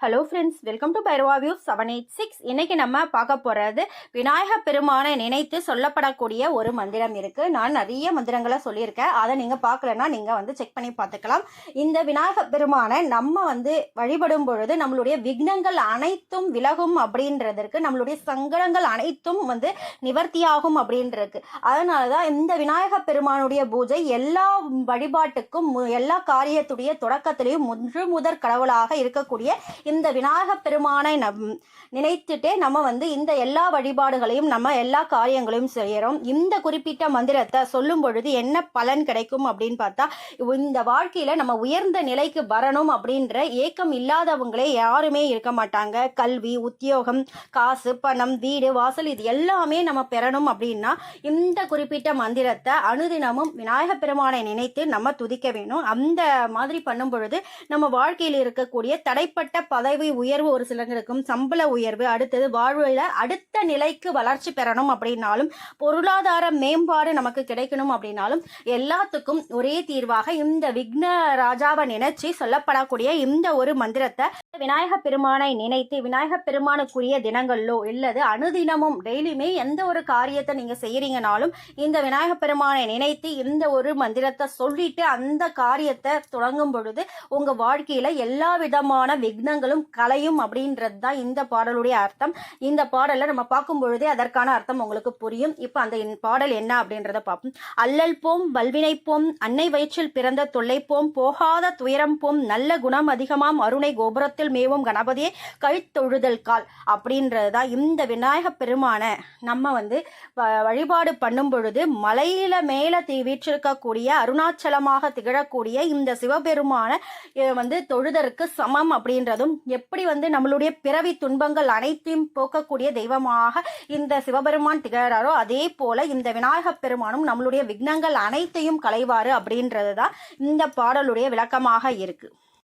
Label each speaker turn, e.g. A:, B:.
A: Hello friends welcome to Bhairava view seven eight six இன்னைக்கு நம்ம பார்க்க போகிறது விநாயக பெருமானை நினைத்து சொல்லப்படக்கூடிய ஒரு மந்திரம் இருக்குது நான் நிறைய மந்திரங்களை சொல்லியிருக்கேன். அதை நீங்கள் பார்க்கலன்னா நீங்கள் வந்து செக் பண்ணி பார்த்துக்கலாம். இந்த விநாயக பெருமானை நம்ம வந்து வழிபடும் பொழுது நம்மளுடைய விக்னங்கள் அனைத்தும் விலகும் அப்படின்றதற்கு நம்மளுடைய சங்கடங்கள் அனைத்தும் வந்து நிவர்த்தியாகும் அப்படின்றது. அதனால தான் இந்த விநாயக பெருமானுடைய பூஜை எல்லா வழிபாட்டுக்கும் மு- எல்லா காரியத்துடைய தொடக்கத்திலையும் முழு முதற் கடவுளாக இருக்கக்கூடிய இந்த விநாயக பெருமானை நம் நினைத்துட்டே நம்ம வந்து இந்த எல்லா வழிபாடுகளையும் நம்ம எல்லா காரியங்களையும் செய்கிறோம் இந்த குறிப்பிட்ட மந்திரத்தை சொல்லும் பொழுது என்ன பலன் கிடைக்கும் அப்படின்னு பார்த்தா இந்த வாழ்க்கையில் நம்ம உயர்ந்த நிலைக்கு வரணும் அப்படின்ற ஏக்கம் இல்லாதவங்களே யாருமே இருக்க மாட்டாங்க. கல்வி உத்தியோகம் காசு பணம் வீடு வாசல் இது எல்லாமே நம்ம பெறணும் அப்படின்னா இந்த குறிப்பிட்ட மந்திரத்தை அனுதினமும் விநாயக பெருமானை நினைத்து நம்ம துதிக்க வேணும். அந்த மாதிரி பண்ணும் பொழுது நம்ம வாழ்க்கையில் இருக்கக்கூடிய தடைப்பட்ட பதவி உயர்வு ஒரு சிலருக்கும் சம்பள உயர்வு அடுத்தது வாழ்வில் அடுத்த நிலைக்கு வளர்ச்சி பெறணும் அப்படின்னாலும் பொருளாதார மேம்பாடு நமக்கு கிடைக்கணும் அப்படின்னாலும் எல்லாத்துக்கும் ஒரே தீர்வாக இந்த விக்ன ராஜாவை நினைச்சு சொல்லப்படக்கூடிய இந்த ஒரு மந்திரத்தை விநாயக பெருமானை நினைத்து விநாயக பெருமானுக்குரிய தினங்களிலோ இல்லது அனுதினமும் டெய்லியுமே எந்த ஒரு காரியத்தை நீங்க செய்யறீங்கனாலும் இந்த விநாயக பெருமானை நினைத்து இந்த ஒரு மந்திரத்தை சொல்லிட்டு அந்த காரியத்தை தொடங்கும் பொழுது உங்க வாழ்க்கையில எல்லா விதமான விக்னங்கள் விக்னங்களும் கலையும் அப்படின்றது தான் இந்த பாடலுடைய அர்த்தம். இந்த பாடலை நம்ம பார்க்கும் பொழுதே அதற்கான அர்த்தம் உங்களுக்கு புரியும். இப்போ அந்த பாடல் என்ன அப்படின்றத பார்ப்போம். அல்லல் போம் வல்வினை போம் அன்னை வயிற்றில் பிறந்த தொல்லை போம் போகாத துயரம் போம் நல்ல குணம் அதிகமாம் அருணை கோபுரத்தில் மேவும் கணபதியே கழித்தொழுதல் கால் அப்படின்றது தான் இந்த விநாயக பெருமானை நம்ம வந்து வ- வழிபாடு பண்ணும் பொழுது மலையில மேல தீ வீற்றிருக்கக்கூடிய அருணாச்சலமாக திகழக்கூடிய இந்த சிவபெருமான வந்து தொழுதற்கு சமம் அப்படின்றதும் எப்படி வந்து நம்மளுடைய பிறவி துன்பங்கள் அனைத்தையும் போக்கக்கூடிய தெய்வமாக இந்த சிவபெருமான் திகழறாரோ அதே போல இந்த விநாயக பெருமானும் நம்மளுடைய விக்னங்கள் அனைத்தையும் களைவாரு அப்படின்றது தான் இந்த பாடலுடைய விளக்கமாக இருக்கு.